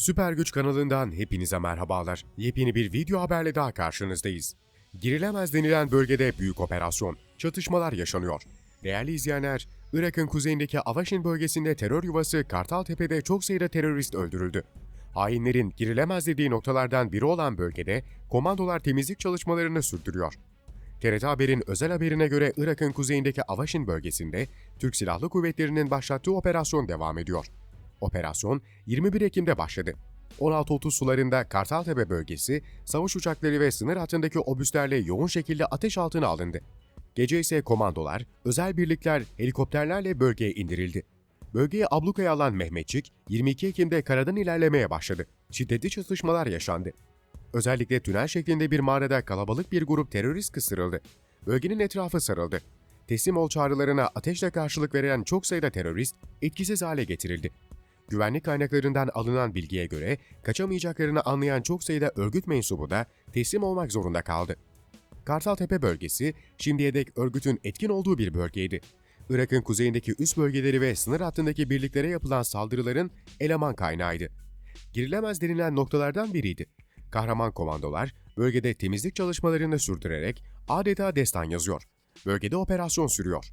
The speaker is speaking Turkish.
Süper Güç kanalından hepinize merhabalar. Yepyeni bir video haberle daha karşınızdayız. Girilemez denilen bölgede büyük operasyon, çatışmalar yaşanıyor. Değerli izleyenler, Irak'ın kuzeyindeki Avaşin bölgesinde terör yuvası Kartaltepe'de çok sayıda terörist öldürüldü. Hainlerin girilemez dediği noktalardan biri olan bölgede komandolar temizlik çalışmalarını sürdürüyor. TRT Haber'in özel haberine göre Irak'ın kuzeyindeki Avaşin bölgesinde Türk Silahlı Kuvvetleri'nin başlattığı operasyon devam ediyor. Operasyon 21 Ekim'de başladı. 16.30 sularında Kartaltepe bölgesi, savaş uçakları ve sınır hattındaki obüslerle yoğun şekilde ateş altına alındı. Gece ise komandolar, özel birlikler helikopterlerle bölgeye indirildi. Bölgeye ablukaya alan Mehmetçik, 22 Ekim'de karadan ilerlemeye başladı. Şiddetli çatışmalar yaşandı. Özellikle tünel şeklinde bir mağarada kalabalık bir grup terörist kısırıldı. Bölgenin etrafı sarıldı. Teslim ol çağrılarına ateşle karşılık veren çok sayıda terörist etkisiz hale getirildi. Güvenlik kaynaklarından alınan bilgiye göre kaçamayacaklarını anlayan çok sayıda örgüt mensubu da teslim olmak zorunda kaldı. Kartaltepe bölgesi şimdiye dek örgütün etkin olduğu bir bölgeydi. Irak'ın kuzeyindeki üst bölgeleri ve sınır hattındaki birliklere yapılan saldırıların eleman kaynağıydı. Girilemez denilen noktalardan biriydi. Kahraman komandolar bölgede temizlik çalışmalarını sürdürerek adeta destan yazıyor. Bölgede operasyon sürüyor.